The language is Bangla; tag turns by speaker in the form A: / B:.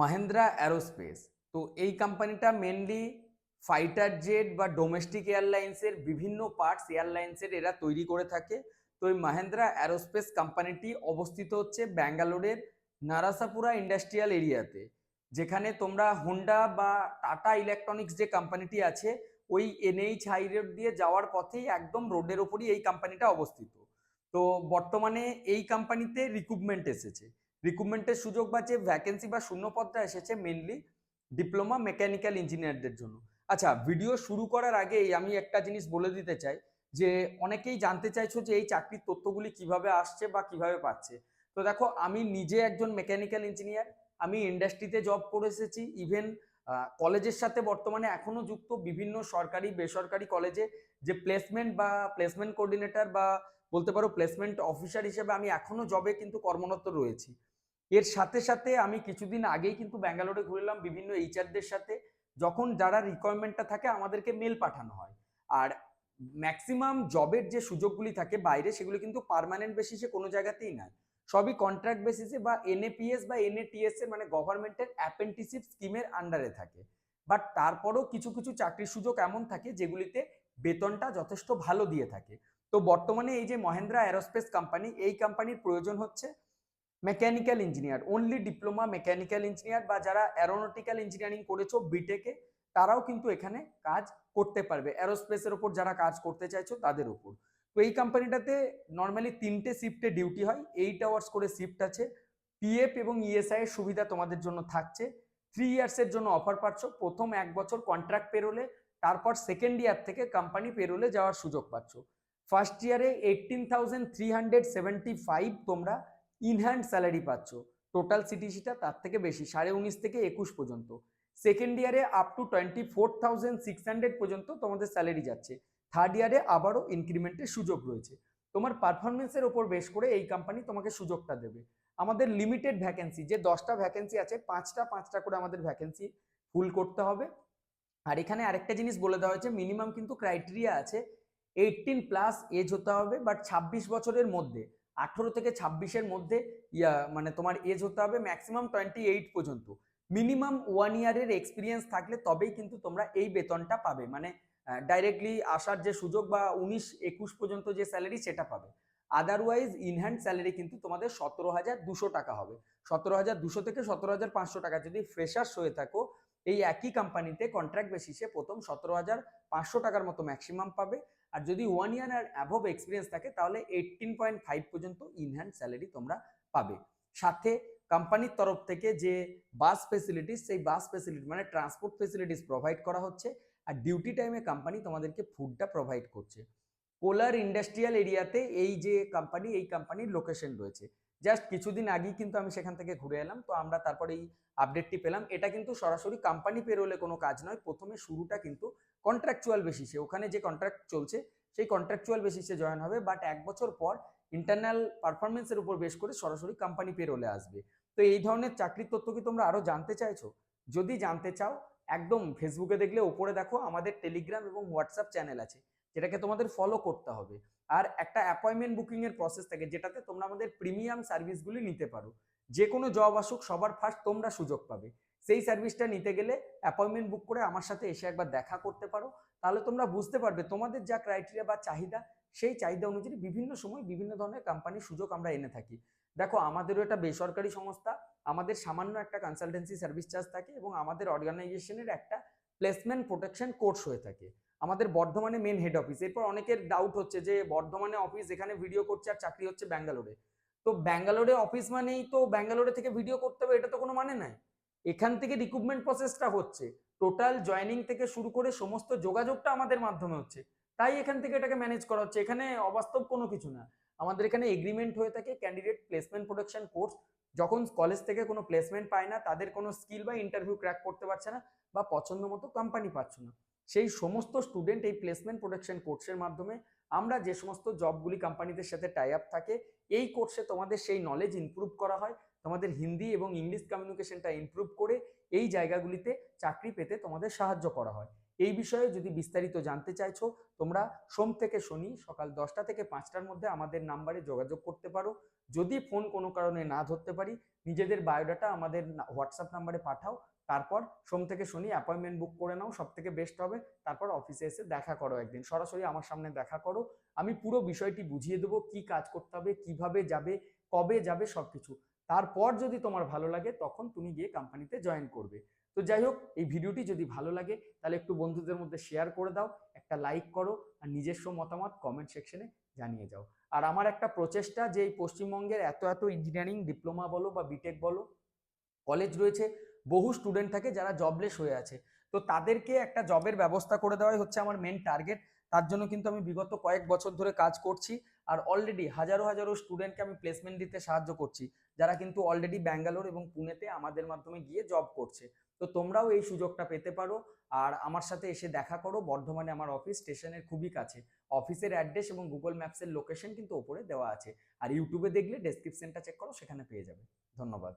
A: মাহেন্দ্রা অ্যারোস্পেস তো এই কোম্পানিটা মেনলি ফাইটার জেট বা ডোমেস্টিক এয়ারলাইন্সের বিভিন্ন পার্টস এয়ারলাইন্সের এরা তৈরি করে থাকে। তো এই মাহেন্দ্রা অ্যারোস্পেস কোম্পানিটি অবস্থিত হচ্ছে ব্যাঙ্গালোরের নারাসাপুরা ইন্ডাস্ট্রিয়াল এরিয়াতে যেখানে তোমরা হোন্ডা বা টাটা ইলেকট্রনিক্স যে কোম্পানিটি আছে, ওই এনএইচ হাই রোড দিয়ে যাওয়ার পথেই একদম রোডের ওপরই এই কোম্পানিটা অবস্থিত। তো বর্তমানে এই কোম্পানিতে রিক্রুটমেন্ট এসেছে। রিক্রুটমেন্টের সুযোগ বা যে ভ্যাকেন্সি বা শূন্যপদটা এসেছে মেনলি ডিপ্লোমা মেকানিক্যাল ইঞ্জিনিয়ারদের জন্য। আচ্ছা ভিডিও শুরু করার আগেই আমি একটা জিনিস বলে দিতে চাই যে, অনেকেই জানতে চাইছো যে এই চাকরির তথ্যগুলি কীভাবে আসছে বা কীভাবে পাচ্ছে। তো দেখো, আমি নিজে একজন মেকানিক্যাল ইঞ্জিনিয়ার আমি ইন্ডাস্ট্রিতে জব করে এসেছি ইভেন কলেজের সাথে বর্তমানে এখনও যুক্ত বিভিন্ন সরকারি, বেসরকারি কলেজে যে প্লেসমেন্ট বা প্লেসমেন্ট কোঅর্ডিনেটর বা বলতে পারো প্লেসমেন্ট অফিসার হিসেবে আমি এখনও জবে কিন্তু কর্মরত রয়েছি। এর সাথে সাথে আমি কিছুদিন আগেই কিন্তু ব্যাঙ্গালোরে ঘুরলাম বিভিন্ন এইচআরদের সাথে। যখন যারা রিকোয়ারমেন্টটা থাকে আমাদেরকে মেল পাঠানো হয়। আর ম্যাক্সিমাম জবের যে সুযোগগুলি থাকে বাইরে সেগুলো কিন্তু পার্মানেন্ট বেসিসে কোনো জায়গাতেই নাই। সবই কন্ট্রাক্ট বেসিসে বা এনএপিএস বা এনএটিএস এর মানে গভর্নমেন্টের অ্যাপেন্টিসিপ স্কিমের আন্ডারে থাকে। বাট তারপরেও কিছু কিছু চাকরির সুযোগ এমন থাকে যেগুলিতে বেতনটা যথেষ্ট ভালো দিয়ে থাকে। তো বর্তমানে এই যে মহেন্দ্রা অ্যারোস্পেস কোম্পানি, এই কোম্পানির প্রয়োজন হচ্ছে mechanical engineer only diploma mechanical engineer বা যারা অ্যারোনটিক্যাল ইঞ্জিনিয়ারিং করেছ বিটেকে তারাও কিন্তু এখানে কাজ করতে পারবে। অ্যারোস্পেসের ওপর যারা কাজ করতে চাইছো, তাদের উপর। তো এই কোম্পানিটাতে নর্মালি তিনটে শিফটে ডিউটি হয়। এইট আওয়ার্স করে শিফট আছে। পিএফ এবং ইএসআই এর সুবিধা তোমাদের জন্য থাকছে। থ্রি ইয়ার্সের জন্য অফার পাচ্ছ। প্রথম এক বছর কন্ট্রাক্ট পেরোলে, তারপর সেকেন্ড ইয়ার থেকে কোম্পানি পেরোলে যাওয়ার সুযোগ পাচ্ছ। ফার্স্ট ইয়ারে eighteen thousand three hundred seventy five তোমরা ইনহ্যান্ড স্যালারি পাচ্ছ। টোটাল সিটিসিটা তার থেকে বেশি, সাড়ে উনিশ থেকে একুশ পর্যন্ত। সেকেন্ড ইয়ারে up to twenty four thousand six hundred পর্যন্ত তোমাদের স্যালারি যাচ্ছে। থার্ড ইয়ারে আবারও ইনক্রিমেন্টের সুযোগ রয়েছে। তোমার পারফরমেন্সের ওপর বেশ করে এই কোম্পানি তোমাকে সুযোগটা দেবে। আমাদের লিমিটেড ভ্যাকেন্সি যে দশটা ভ্যাকেন্সি আছে, পাঁচটা পাঁচটা করে আমাদের ভ্যাকেন্সি ফুল করতে হবে। আর এখানে আরেকটা জিনিস বলে দেওয়া হয়েছে মিনিমাম কিন্তু ক্রাইটেরিয়া আছে। এইটিন প্লাস এজ হতে হবে বাট ছাব্বিশ বছরের মধ্যে, আঠেরো থেকে ছাব্বিশের মধ্যে, ইয়া মানে তোমার এজ হতে হবে ম্যাক্সিমাম টোয়েন্টি এইট পর্যন্ত। মিনিমাম ওয়ান ইয়ারের এক্সপিরিয়েন্স থাকলে তবেই কিন্তু তোমরা এই বেতনটা পাবে মানে ডাইরেক্টলি আসার যে সুযোগ বা উনিশ, একুশ পর্যন্ত যে স্যালারি সেটা পাবে। আদারওয়াইজ ইনহ্যান্ড স্যালারি কিন্তু তোমাদের সতেরো হাজার দুশো টাকা হবে। সতেরো হাজার দুশো থেকে সতেরো হাজার পাঁচশো টাকা, যদি ফ্রেশার্স হয়ে থাকো, এই একই কোম্পানিতে কন্ট্রাক্ট বেসিসে প্রথম সতেরো হাজার পাঁচশো টাকার মতো ম্যাক্সিমাম পাবে। আর যদি ওয়ান ইয়ার আর অ্যাভব এক্সপিরিয়েন্স থাকে, তাহলে এইটিন পয়েন্ট ফাইভ পর্যন্ত ইনহ্যান্ড স্যালারি তোমরা পাবে। সাথে কোম্পানির তরফ থেকে যে বাস ফেসিলিটিস সেই বাস ফেসিলিটি মানে ট্রান্সপোর্ট ফেসিলিটিস প্রোভাইড করা হচ্ছে আর ডিউটি টাইমে কোম্পানি তোমাদেরকে ফুডটা প্রোভাইড করছে। কোলার ইন্ডাস্ট্রিয়াল এরিয়াতে এই যে কোম্পানি এই কোম্পানির লোকেশন রয়েছে। জাস্ট কিছুদিন আগেই কিন্তু আমি সেখান থেকে ঘুরে এলাম, তো আমরা তারপরে এই আপডেটটি পেলাম। এটা কিন্তু সরাসরি কোম্পানি পেরোলে কোনো কাজ নয়, প্রথমে শুরুটা কিন্তু কন্ট্রাকচুয়াল বেসিসে ওখানে যে কন্ট্রাক্ট চলছে, সেই কন্ট্রাকচুয়াল বেসিসে জয়েন হবে বাট এক বছর পর ইন্টারনাল পারফরমেন্সের উপর বেশ করে সরাসরি কোম্পানি পেরোলে আসবে। তো এই ধরনের চাকরির তথ্য কি তোমরা আরও জানতে চাইছো? যদি জানতে চাও, একদম ফেসবুকে দেখলে ওপরে দেখো আমাদের টেলিগ্রাম এবং হোয়াটসঅ্যাপ চ্যানেল আছে, যেটাকে তোমাদের ফলো করতে হবে। আর একটা অ্যাপয়েন্টমেন্ট বুকিংয়ের প্রসেস থাকে, যেটাতে তোমরা আমাদের প্রিমিয়াম সার্ভিসগুলি নিতে পারো। যে কোনো জব আসুক, সবার ফার্স্ট তোমরা সুযোগ পাবে। সেই সার্ভিসটা নিতে গেলে অ্যাপয়েন্টমেন্ট বুক করে আমার সাথে এসে একবার দেখা করতে পারো। তাহলে তোমরা বুঝতে পারবে তোমাদের যা ক্রাইটেরিয়া বা চাহিদা, সেই চাহিদা অনুযায়ী বিভিন্ন সময় বিভিন্ন ধরনের কোম্পানির সুযোগ আমরা এনে থাকি। দেখো, আমাদেরও একটা বেসরকারি সংস্থা, আমাদের সামান্য একটা কনসালটেন্সি সার্ভিস চার্জ থাকে এবং আমাদের অর্গানাইজেশনের একটা প্লেসমেন্ট প্রোটেকশন কোর্স হয়ে থাকে। আমাদের বর্ধমানে মেন হেড অফিস এরপর অনেকের ডাউট হচ্ছে যে বর্ধমানে অফিস এখানে ভিডিও করছে আর চাকরি হচ্ছে ব্যাঙ্গালোরে। তো ব্যাঙ্গালোরে অফিস মানেই তো ব্যাঙ্গালোরে থেকে ভিডিও করতে হবে, এটা তো কোনো মানে নাই। এখান থেকে রিক্রুটমেন্ট প্রসেসটা হচ্ছে। টোটাল জয়নিং থেকে শুরু করে সমস্ত যোগাযোগটা আমাদের মাধ্যমে হচ্ছে। তাই এখান থেকে এটাকে ম্যানেজ করা হচ্ছে। এখানে অবাস্তব কোনো কিছু না। আমাদের এখানে এগ্রিমেন্ট হয়ে থাকে ক্যান্ডিডেট প্লেসমেন্ট প্রোটেকশন কোর্স যখন কলেজ থেকে কোনো প্লেসমেন্ট পায় না, তাদের কোনো স্কিল বা ইন্টারভিউ ক্র্যাক করতে পারছে না বা পছন্দ মতো কোম্পানি পাচ্ছে না। সেই সমস্ত স্টুডেন্ট এই প্লেসমেন্ট প্রোটেকশন কোর্সের মাধ্যমে আমরা যে সমস্ত জবগুলি কোম্পানিদের সাথে টাই আপ থাকে, এই কোর্সে তোমাদের সেই নলেজ ইমপ্রুভ করা হয়। তোমাদের হিন্দি এবং ইংলিশ কমিউনিকেশনটা ইমপ্রুভ করে এই জায়গাগুলিতে চাকরি পেতে তোমাদের সাহায্য করা হয়। এই বিষয়ে যদি বিস্তারিত জানতে চাইছো, তোমরা সোম থেকে শনি সকাল দশটা থেকে পাঁচটার মধ্যে আমাদের নাম্বারে যোগাযোগ করতে পারো। যদি ফোন কোনো কারণে না ধরতে পারি, নিজেদের বায়োডাটা আমাদের হোয়াটসঅ্যাপ নাম্বারে পাঠাও। তারপর সোম থেকে শনি অ্যাপয়েন্টমেন্ট বুক করে নাও সব থেকে বেস্ট হবে। তারপর অফিসে এসে দেখা করো একদিন। সরাসরি আমার সামনে দেখা করো। আমি পুরো বিষয়টি বুঝিয়ে দেবো, কি কাজ করতে হবে, কীভাবে যাবে, কবে যাবে, সবকিছু। তারপর যদি তোমার ভালো লাগে, তখন তুমি গিয়ে কোম্পানিতে জয়েন করবে। তো যাই হোক, এই ভিডিওটি যদি ভালো লাগে, তাহলে একটু বন্ধুদের মধ্যে শেয়ার করে দাও, একটা লাইক করো, আর নিজস্ব মতামত কমেন্ট সেকশনে জানিয়ে যাও। আর আমার একটা প্রচেষ্টা যে এই পশ্চিমবঙ্গের এত এত ইঞ্জিনিয়ারিং ডিপ্লোমা বলো বা বিটেক বলো কলেজ রয়েছে বহু স্টুডেন্ট থাকে যারা জবলেস হয়ে আছে। তো তাদেরকে একটা জবের ব্যবস্থা করে দেওয়াই হচ্ছে আমার মেন টার্গেট তার জন্য কিন্তু আমি বিগত কয়েক বছর ধরে কাজ করছি আর অলরেডি হাজারো হাজারো স্টুডেন্টকে আমি প্লেসমেন্ট দিতে সাহায্য করছি, যারা কিন্তু অলরেডি ব্যাঙ্গালোর এবং পুনেতে আমাদের মাধ্যমে গিয়ে জব করছে। তো তোমরাও এই সুযোগটা পেতে পারো আর আমার সাথে এসে দেখা করো, বর্ধমানে আমার অফিস স্টেশনের খুবই কাছে। অফিসের অ্যাড্রেস এবং গুগল ম্যাপসের লোকেশন কিন্তু ওপরে দেওয়া আছে। আর ইউটিউবে দেখলে ডেসক্রিপশনটা চেক করো, সেখানে পেয়ে যাবে। ধন্যবাদ।